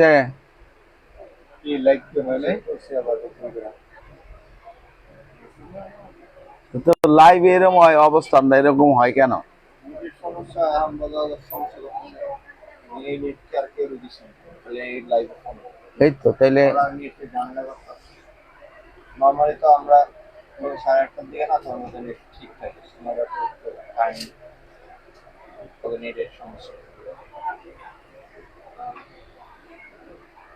তো। লাইভ এরকম হয় অবস্থান এরকম হয় কেন? এই তো তাইলে নর্মালি তো আমরা সাড়ে আটটার দিকে না তখন ঠিক থাকে। নেটের সমস্যা আহ, ঠিক আছে ঠিক আছে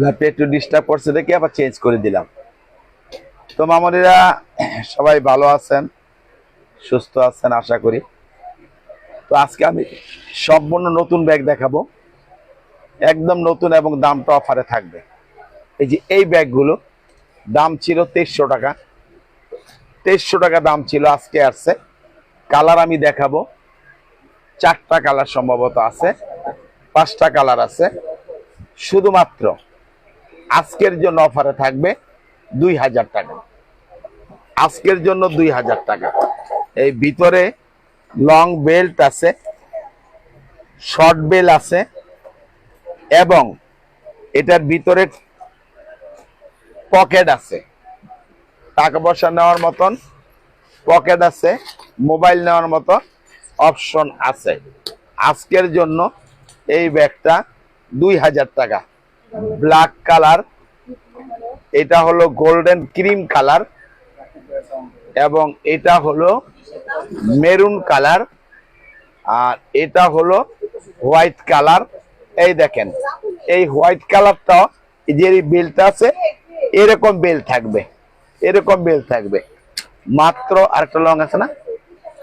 ল্যাপটপ একটু ডিস্টার্ব করছে দেখে আবার চেঞ্জ করে দিলাম। তো মামনিরা, সবাই ভালো আছেন, সুস্থ আছেন আশা করি। তো আজকে আমি সম্পূর্ণ নতুন ব্যাগ দেখাবো। একদম নতুন এবং দামটা অফারে থাকবে। এই যে এই ব্যাগগুলো দাম ছিল তেইশশো টাকা। তেইশশো টাকা দাম ছিল আজকে আসছে। কালার আমি দেখাবো। চারটা কালার সম্ভবত আছে, পাঁচটা কালার আছে। শুধুমাত্র আজকের জন্য অফারে থাকবে দুই হাজার টাকা। আজকের জন্য দুই হাজার টাকা। এই ভিতরে লং বেল্ট আছে শর্ট বেল আছে, এবং এটার ভিতরে পকেট আছে। টাকা পয়সা নেওয়ার মতন পকেট আছে মোবাইল নেওয়ার মতো অপশন আছে। আজকের জন্য এই ব্যাগটা দুই হাজার টাকা। Black colour. এটা হলো গোল্ডেন ক্রিম কালার এবং এটা হলো মেরুন কালার। আর এটা হলো হোয়াইট কালার। এই দেখেন, এই হোয়াইট কালারটা যে বেলটা আছে, এরকম বেল থাকবে, এরকম বেল থাকবে। মাত্র আরেকটা লং আছে না?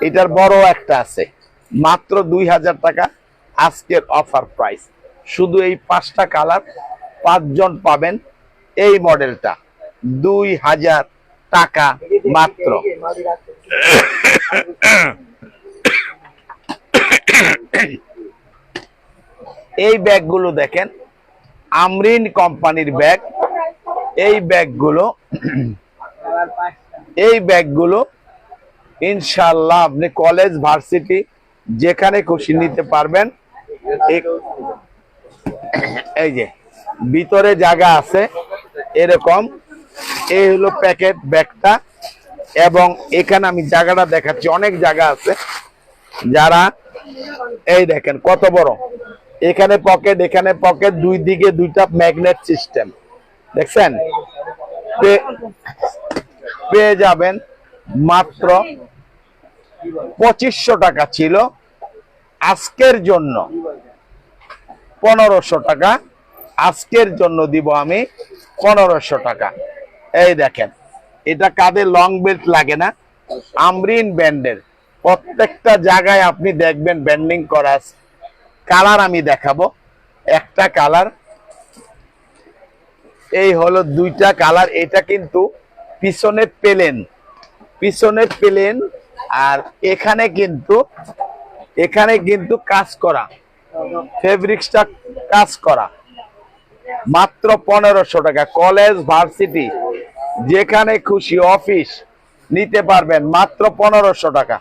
এটার বড় একটা আছে। মাত্র দুই হাজার টাকা আজকের অফার প্রাইস। শুধু এই পাঁচটা কালার পাঁচজন পাবেন এই মডেলটা। দুই হাজার টাকা মাত্র। এই ব্যাগগুলো দেখেন, আমরিন কোম্পানির ব্যাগ। এই ব্যাগগুলো এই ব্যাগগুলো ইনশাল্লাহ আপনি কলেজ, ভার্সিটি, যেখানে খুশি নিতে পারবেন। এই যে ভিতরে জায়গা আছে, এরকম। এই হলো প্যাকেট ব্যাগটা এবং এখানে আমি জায়গাটা দেখাচ্ছি, অনেক জায়গা আছে। যারা, এই দেখেন কত বড়। এখানে পকেট এখানে পকেট, দুই দিকে দুইটা ম্যাগনেট সিস্টেম। দেখছেন? পেয়ে যাবেন মাত্র পঁচিশশো টাকা ছিল। আজকের জন্য পনেরোশো টাকা। আজকের জন্য দিব আমি পনেরোশো টাকা। এই দেখেন, এটা কাঁধে লং বেল্ট লাগে না? আমরিন ব্যান্ডের। প্রত্যেকটা জায়গায় আপনি দেখবেন ব্যান্ডিং করা আছে। কালার আমি দেখাবো। একটা কালার। এই হলো দুইটা কালার। এটা কিন্তু পিছনে পেলেন। পিছনে পেলেন আর এখানে কিন্তু এখানে কিন্তু কাজ করা। ফেব্রিক্সটা কাজ করা। মাত্র পনেরোশো টাকা। কলেজ, ভার্সিটি, যেখানে খুশি অফিস নিতে পারবেন মাত্র পনেরোশো টাকা।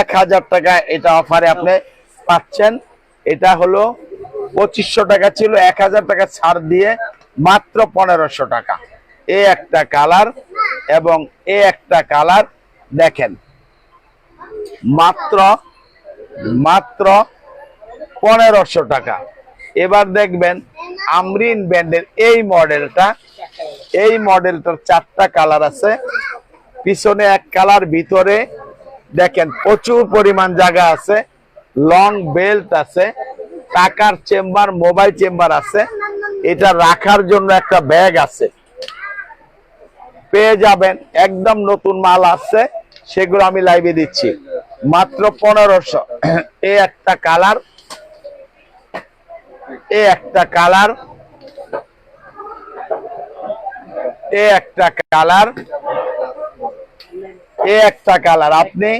এক হাজার টাকা এটা অফারে আপনি পাচ্ছেন। এটা হলো পঁচিশশো টাকা ছিল, এক হাজার টাকা ছাড় দিয়ে মাত্র পনেরোশো টাকা। এ একটা কালার এবং এ একটা কালার দেখেন। মাত্র মাত্র পনেরোশো টাকা। এবার দেখবেন আমরিন ব্যান্ডের এই মডেলটা, এই মডেলটার চারটা কালার আছে। পিছনে এক কালার, ভিতরে দেখেন প্রচুর পরিমাণ জায়গা আছে, লং বেল্ট আছে, টাকার চেম্বার, মোবাইল চেম্বার আছে। এটা রাখার জন্য একটা ব্যাগ আছে। পেয়ে যাবেন, একদম নতুন মাল আছে সেগুলো আমি লাইভে দিচ্ছি। মাত্র পনেরোশো। এ একটা কালার এ একটা কালার, এ একটা কালার, এ একটা কালার। আপনি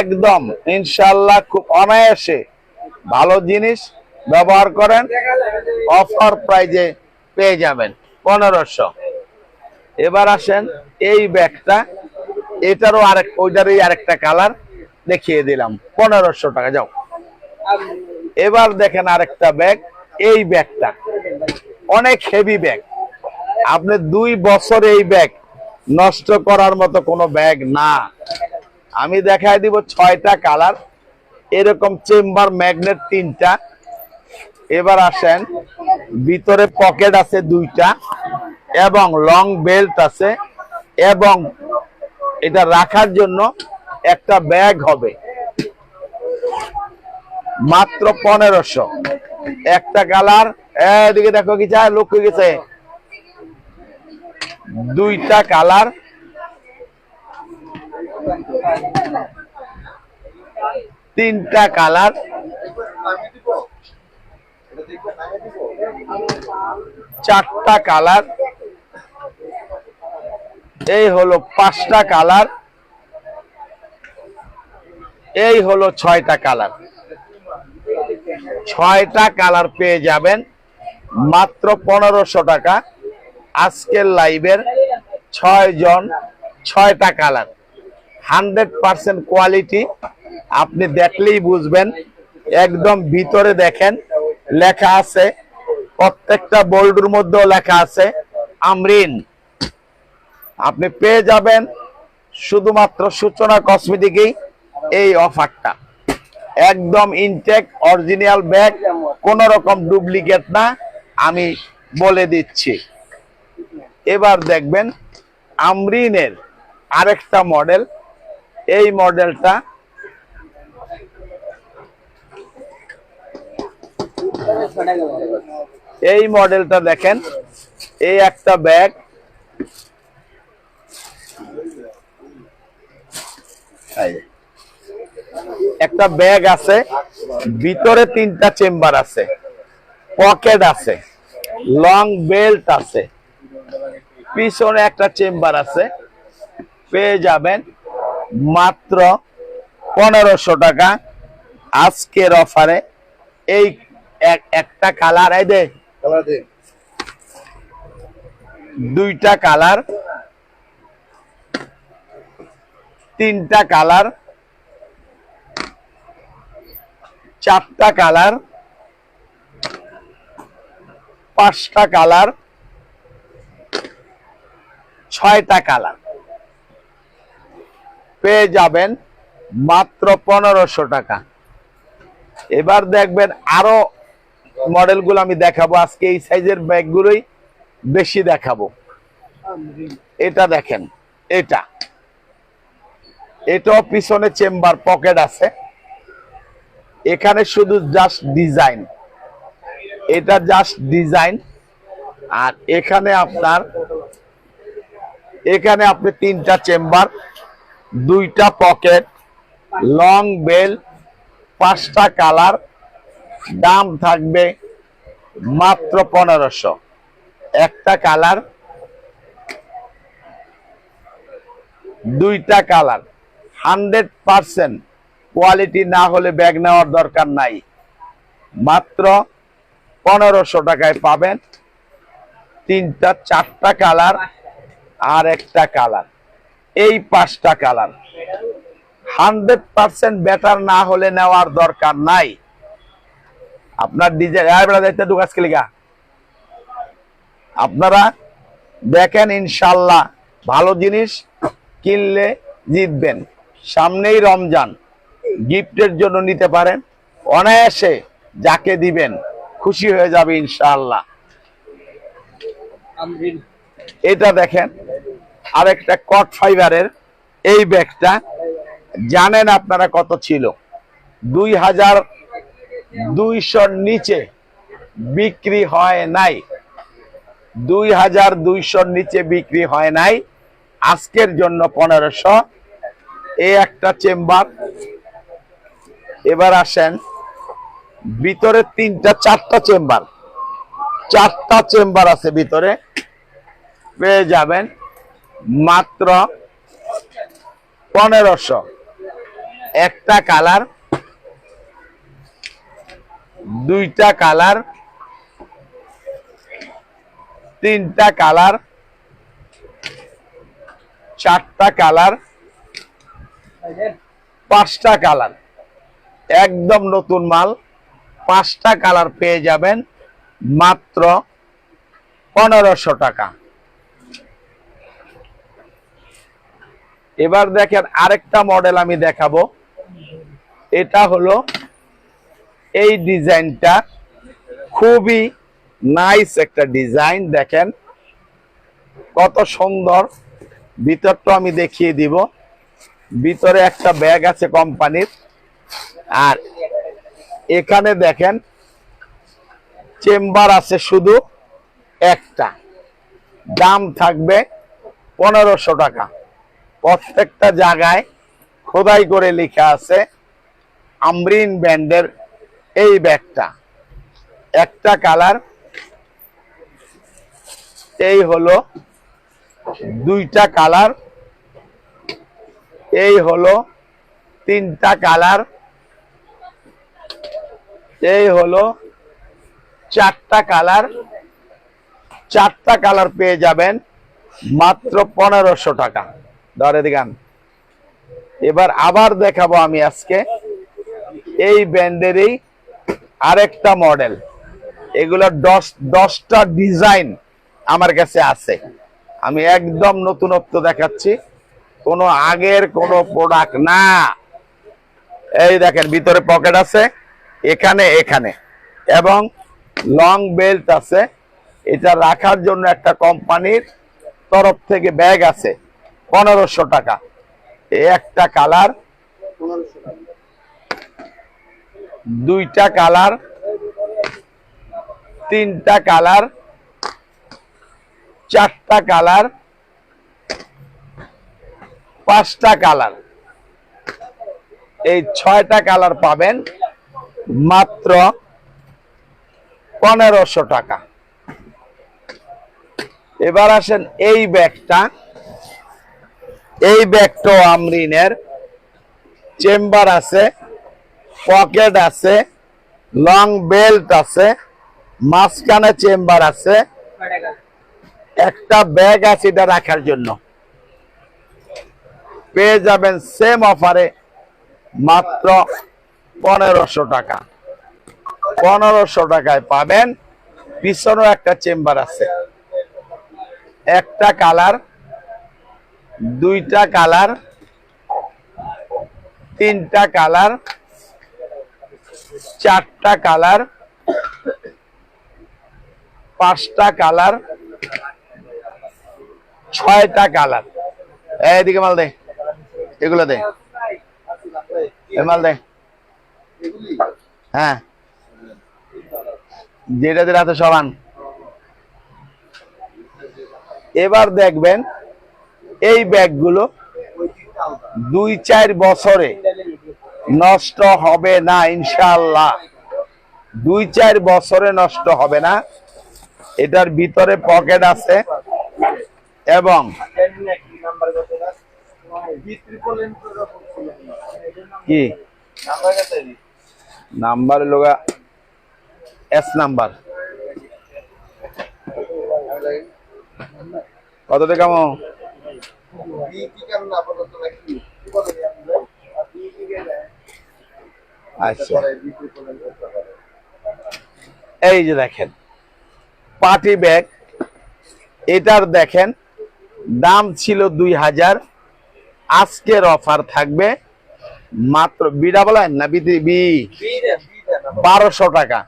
একদম ইনশাল্লাহ খুব অনায়াসে ভালো জিনিস ব্যবহার করেন, অফার প্রাইজে পেয়ে যাবেন পনেরোশো। এবার আসেন এই ব্যাগটা, এটারও আরেক, ওইটারই আরেকটা কালার দেখিয়ে দিলাম, পনেরোশো টাকা, যাও। এবার দেখেন আরেকটা ব্যাগ এই ব্যাগটা অনেক হেভি ব্যাগ আপনি দুই বছর এই ব্যাগ নষ্ট করার মতো কোনো ব্যাগ না। আমি দেখাই দিব ছয়টা কালার এরকম চেম্বার ম্যাগনেট তিনটা। এবার আসেন, ভিতরে পকেট আছে দুইটা এবং লং বেল্ট আছে এবং এটা রাখার জন্য একটা ব্যাগ হবে। মাত্র পনেরোশো। একটা কালার, এদিকে দেখো কি চায় লোক হয়ে গেছে। দুইটা কালার। তিনটা কালার। চারটা কালার। এই হলো পাঁচটা কালার। এই হলো ছয়টা কালার। ছয়টা কালার পেয়ে যাবেন। মাত্র পনেরোশো টাকা। আজকের লাইভের ছয় জন ছয়টা কালার। Hundred percent quality. আপনি দেখলেই বুঝবেন। একদম ভিতরে দেখেন, লেখা আছে। প্রত্যেকটা বোল্ডের মধ্যেও লেখা আছে, আমরিন। আপনি পেয়ে যাবেন শুধুমাত্র সূচনা কসমেটিকেই এই অফারটা। একদম ইনটেক অরিজিনাল ব্যাগ কোন রকম ডুপ্লিকেট না, আমি বলে দিচ্ছি এবার দেখবেন, আমরিনের আরেকটা মডেল এই মডেলটা এই মডেলটা দেখেন, এই একটা ব্যাগ এই। একটা ব্যাগ আছে ভিতরে তিনটা চেম্বার আছে পকেট আছে লং বেল্ট আছে পিছনে একটা চেম্বার আছে পেয়ে যাবেন মাত্র পনেরোশো টাকা আজকের অফারে। এই এক- একটা কালার এই দে। দুইটা কালার তিনটা কালার চারটা কালার, পাঁচটা কালার, ছয়টা কালার। পেয়ে যাবেন মাত্র পনেরোশো টাকা। এবার দেখবেন আরও মডেলগুলো আমি দেখাবো। আজকে এই সাইজের ব্যাগগুলোই বেশি দেখাবো। এটা দেখেন, এটা। এটাও পিছনে চেম্বার পকেট আছে। এখানে শুধু জাস্ট ডিজাইন এটা জাস্ট ডিজাইন আর এখানে আপনার, এখানে আপনি তিনটা চেম্বার দুইটা পকেট লং বেল পাঁচটা কালার দাম থাকবে মাত্র পনেরোশো। একটা কালার দুইটা কালার হান্ড্রেড পার্সেন্ট কোয়ালিটি না হলে ব্যাগ নেওয়ার দরকার নাই। মাত্র পনেরোশো টাকায় পাবেন তিনটা, চারটা কালার আর একটা কালার এই পাঁচটা কালার হান্ড্রেড পার্সেন্ট বেটার না হলে নেওয়ার দরকার নাই। আপনার ডিজাইন ঢুকাস লিগা আপনারা দেখেন ইনশাল্লাহ ভালো জিনিস কিনলে জিতবেন। সামনেই রমজান। গিফটের জন্য নিতে পারেন। অনায়াসে যাকে দিবেন, খুশি হয়ে যাবে ইনশাল্লাহ এটা দেখেন, আরেকটা কট ফাইবারের এই ব্যাগটা। জানেন আপনারা কত ছিল? দুই হাজার দুইশোর নিচে বিক্রি হয় নাই। দুই হাজার দুইশোর নিচে বিক্রি হয় নাই। আজকের জন্য পনেরোশো। এই একটা চেম্বার এবার আসেন, ভিতরে তিনটা, চারটা চেম্বার। চারটা চেম্বার আছে ভিতরে। পেয়ে যাবেন মাত্র পনেরোশো। একটা কালার, দুইটা কালার, তিনটা কালার, চারটা কালার, পাঁচটা কালার। একদম নতুন মাল। পাঁচটা কালার পেয়ে যাবেন মাত্র পনেরোশো টাকা। এবার দেখেন আরেকটা মডেল আমি দেখাবো। এটা হলো এই ডিজাইনটা। খুবই নাইস একটা ডিজাইন, দেখেন। কত সুন্দর। ভিতরটা আমি দেখিয়ে দিব। ভিতরে একটা ব্যাগ আছে কোম্পানির। আর এখানে দেখেন চেম্বার আছে শুধু একটা। দাম থাকবে পনেরোশো টাকা। প্রত্যেকটা জায়গায় খোদাই করে লেখা আছে আমরিন ব্যান্ডের এই ব্যাগটা। একটা কালার, এই হলো দুইটা কালার, এই হলো তিনটা কালার এই হলো চারটা কালার। চারটা কালার পেয়ে যাবেন মাত্র পনেরোশো টাকা। ধরে দিগান এবার আবার দেখাবো আমি আজকে এই ব্যান্ডেরই আরেকটা মডেল। এগুলো দশ, দশটা ডিজাইন আমার কাছে আছে। আমি একদম নতুনত্ব দেখাচ্ছি। কোনো আগের কোনো প্রোডাক্ট না। এই দেখেন, ভিতরে পকেট আছে। এখানে এখানে। এবং লং বেল্ট আছে। এটা রাখার জন্য একটা কোম্পানির তরফ থেকে ব্যাগ আছে, পনেরোশো টাকা। একটা কালার, দুইটা কালার, তিনটা কালার, চারটা কালার, পাঁচটা কালার। এই ছয়টা কালার পাবেন। মাত্র পনেরোশো টাকা। এবার আসেন এই ব্যাগটা। এই ব্যাগটাও আমরিনের। চেম্বার আছে, পকেট আছে, লং বেল্ট আছে, মাঝখানে চেম্বার আছে। একটা ব্যাগ আছে এটা রাখার জন্য। পেয়ে যাবেন সেম অফারে মাত্র পনেরোশো টাকা। পনেরোশো টাকায় পাবেন, পিছনেও একটা চেম্বার আছে। একটা কালার, দুইটা কালার, তিনটা কালার, চারটা কালার, পাঁচটা কালার, ছয়টা কালার। এদিকে মাল দে, এগুলো দে। মাল দে। হ্যাঁ। যেটা যেটা হাতে সমান এবার দেখবেন, এই ব্যাগগুলো দুই চার বছরে নষ্ট হবে না ইনশাল্লাহ দুই চার বছরে নষ্ট হবে না। এটার ভিতরে পকেট আছে এবং কি? নাম্বার লোগা এস নাম্বার। কত টাকা আচ্ছা। এই যে দেখেন, পার্টি ব্যাগ, এটার দেখেন, দাম ছিল দুই হাজার। আজকের অফার থাকবে মাত্র বিড়া বলেন না বি। বারোশো টাকা।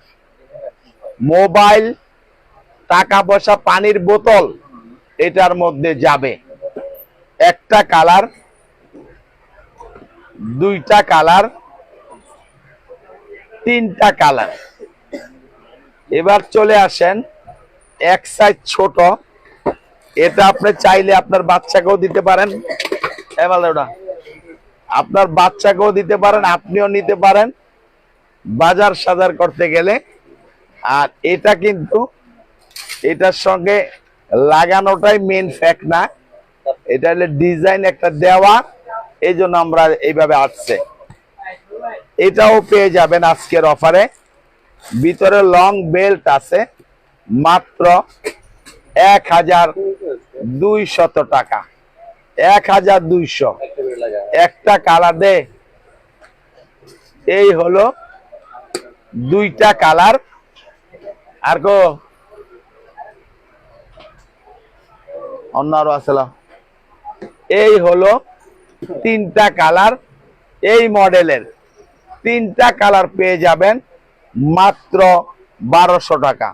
মোবাইল, টাকা পয়সা, পানির বোতল, এটার মধ্যে যাবে। একটা কালার, দুইটা কালার, তিনটা কালার। এবার চলে আসেন, এক সাইজ ছোট। এটা আপনি চাইলে আপনার বাচ্চাকেও দিতে পারেন। আপনার বাচ্চাকেও দিতে পারেন, আপনিও নিতে পারেন। বাজার সাজার করতে গেলে, আর এটা কিন্তু এটার সঙ্গে লাগানোটাই মেন ফ্যাক্ট না। এটা হলে ডিজাইন একটা দেওয়া এই জন্য আমরা এইভাবে আসছে। এটাও পেয়ে যাবেন আজকের অফারে ভিতরে লং বেল্ট আছে, মাত্র এক হাজার দুইশত টাকা। এক হাজার দুইশো একটা কালার দে। এই হলো দুইটা কালার। আর কো অন্য আরও আছে লো। এই হলো তিনটা কালার এই মডেলের। তিনটা কালার পেয়ে যাবেন মাত্র বারোশো টাকা।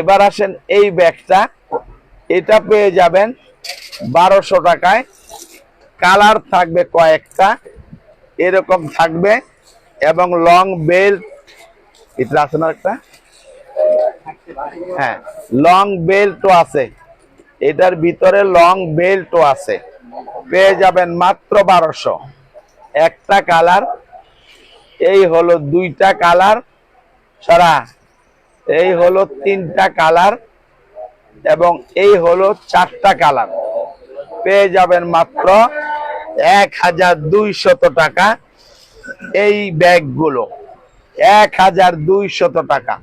এবার আসেন এই ব্যাগটা। এটা পেয়ে যাবেন বারোশো টাকায়। কালার থাকবে কয়েকটা। এরকম থাকবে এবং লং বেল্ট এটা আছে না একটা? হ্যাঁ লং বেল্টও আছে। এটার ভিতরে লং বেল্টও আছে। পেয়ে যাবেন মাত্র বারোশো। একটা কালার, এই হলো দুইটা কালার, সারা, এই হলো তিনটা কালার এবং এই হলো চারটা কালার। পেয়ে যাবেন মাত্র এক হাজার দুইশত টাকা এই ব্যাগগুলো। এক হাজার দুইশত টাকা।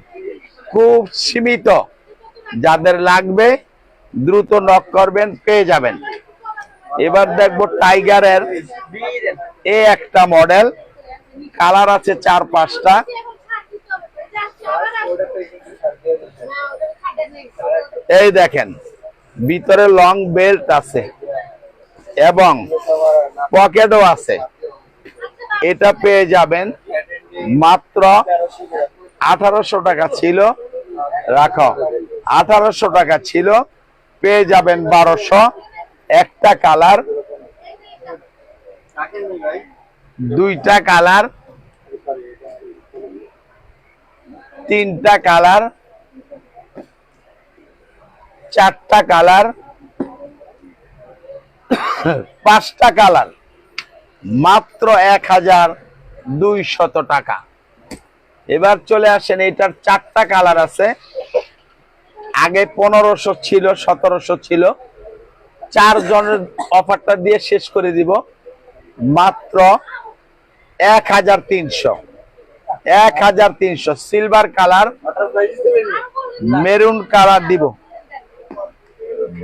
খুব সীমিত। যাদের লাগবে, দ্রুত নক করবেন, পেয়ে যাবেন। এবার দেখব টাইগারের এ একটা মডেল কালার আছে চার পাঁচটা। এই দেখেন, ভিতরে লং বেল্ট আছে এবং পকেটও আছে। এটা পেয়ে যাবেন মাত্র আঠারোশো টাকা ছিল। রাখো, আঠারোশো টাকা ছিল। পেয়ে যাবেন বারোশো। একটা কালার, দুইটা কালার, তিনটা কালার, চারটা কালার, পাঁচটা কালার। মাত্র এক হাজার দুইশত টাকা। এবার চলে আসেন, এটার চারটা কালার আছে। আগে পনেরোশো ছিল, সতেরোশো ছিল। চার জনের অফারটা দিয়ে শেষ করে দিব। মাত্র এক হাজার তিনশো। এক হাজার তিনশো। সিলভার কালার, মেরুন কালার দিব।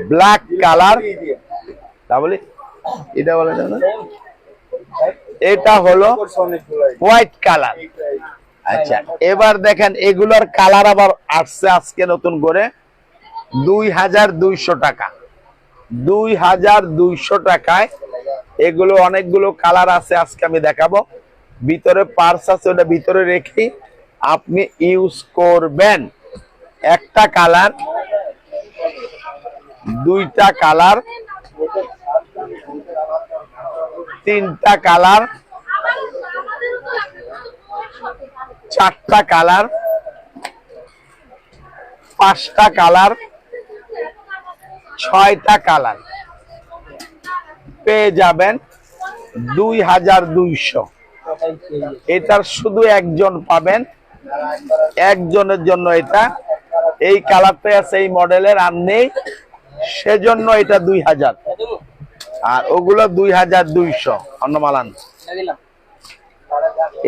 Black colour. তা বলি, এটা বলে না। এটা হলো হোয়াইট কালার আচ্ছা এবার দেখেন, এগুলোর কালার আবার আসছে আজকে নতুন করে। দুই হাজার দুইশো টাকা। দুই হাজার দুইশো টাকায় এগুলো অনেকগুলো কালার আছে, আজকে আমি দেখাবো। ভিতরে পার্স আছে, ওটা ভিতরে রেখে আপনি ইউজ করবেন। একটা কালার দুইটা কালার তিনটা কালার, চারটা কালার, পাঁচটা কালার, ছয়টা কালার। পেয়ে যাবেন দুই হাজার দুইশো। এটার শুধু একজন পাবেন, একজনের জন্য এটা। এই কালারটাই আছে এই মডেলের, আর নেই, সেজন্য এটা দুই হাজার। আর ওগুলো দুই হাজার দুইশো অন্য মালান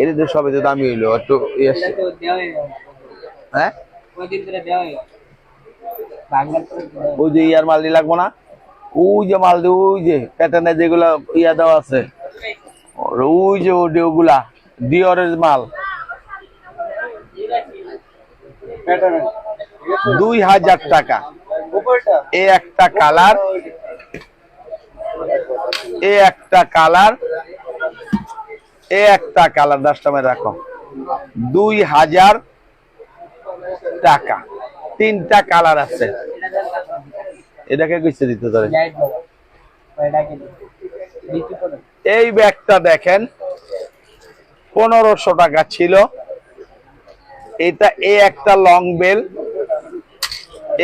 এর তো সবে তো দামি হইল একটু হ্যাঁ ওই যে ইয়ার মাল লাগবো না? ওই যে মাল দিয়ে ওই যে প্যাটার্নে যেগুলা ইয়া দেওয়া আছে। ওই যে ওডি ওগুলা ডিওরের মাল। দুই হাজার টাকা। এ একটা কালার এ একটা কালার, এ একটা কালার দশটা রাখো দুই হাজার টাকা। তিনটা কালার আছে। এটাকে কিসে দিতে তোরে এই ব্যাগটা দেখেন, পনেরোশো টাকা ছিল। এটা এ একটা লং বেল,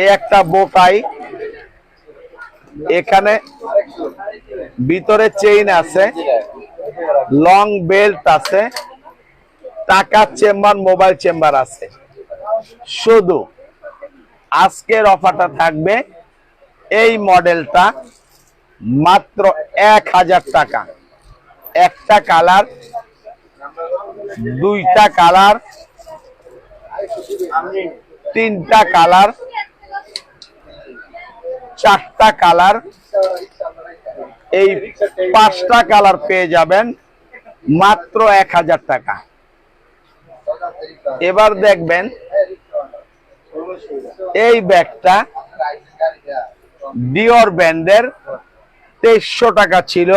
এ একটা বোটাই এখানে ভিতরে চেইন আছে লং বেল্ট আছে টাকার চেম্বার মোবাইল চেম্বার আছে। শুধু আজকের অফারটা থাকবে এই মডেলটা মাত্র এক হাজার টাকা। একটা কালার, দুইটা কালার, তিনটা কালার চারটা কালার। এই পাঁচটা কালার পেয়ে যাবেন মাত্র এক হাজার টাকা। এবার দেখবেন এই ব্যাগটা ডিওর ব্যান্ডের তেইশশো টাকা ছিল।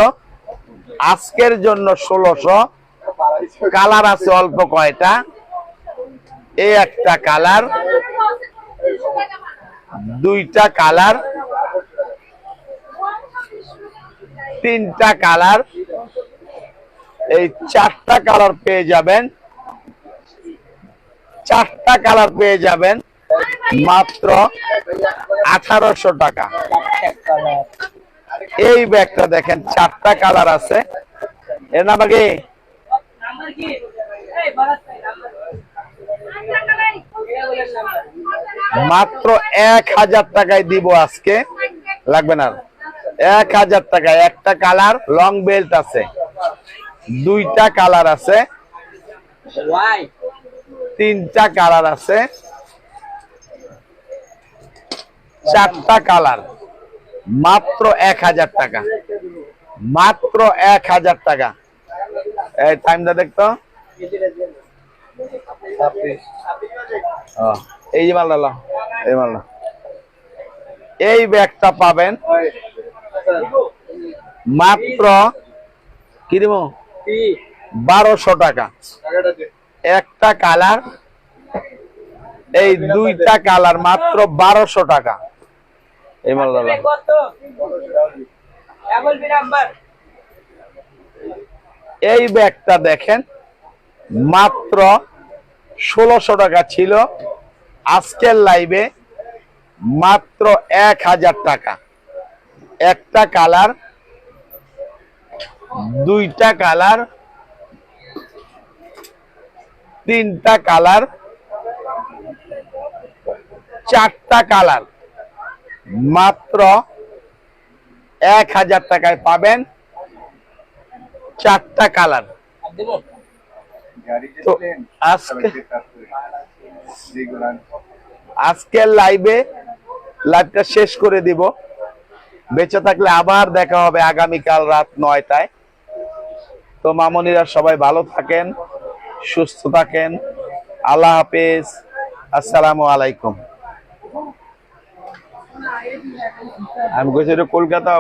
আজকের জন্য ষোলোশো। কালার আছে অল্প কয়টা। এই একটা কালার। দুইটা কালার, তিনটা কালার, এই চারটা কালার পেয়ে যাবেন। চারটা কালার পেয়ে যাবেন মাত্র আঠারোশো টাকা। এই ব্যাগটা দেখেন, চারটা কালার আছে। এর নাম কি নাম্বার কি এই বারাত ভাই নাম্বার মাত্র এক হাজার টাকায় দিব আজকে। লাগবে না এক হাজার টাকায় একটা কালার লং বেল্ট আছে। দুইটা কালার আছে। তিনটা কালার আছে। চারটা কালার। মাত্র এক হাজার টাকা। মাত্র এক হাজার টাকা। এই টাইমটা দেখতো। এই যে মালটা এই মালটা। এই ব্যাগটা পাবেন মাত্র কি দিব? বারোশো টাকা। একটা কালার এই দুইটা কালার মাত্র বারোশো টাকা। এই মালটা লো। কত বলবি নাম্বার এই ব্যাগটা দেখেন মাত্র ষোলোশো টাকা ছিল। আজকের লাইভে মাত্র এক হাজার টাকা। একটা কালার দুইটা কালার তিনটা কালার চারটা কালার মাত্র এক হাজার টাকায় পাবেন চারটা কালার তো আজকে আজকের লাইভে লাইভটা শেষ করে দিব। বেঁচে থাকলে আবার দেখা হবে আগামীকাল রাত নয়টায়। তো মামনিরা সবাই ভালো থাকেন সুস্থ থাকেন। আল্লাহ হাফেজ। আসসালামু আলাইকুম। আমি কলকাতা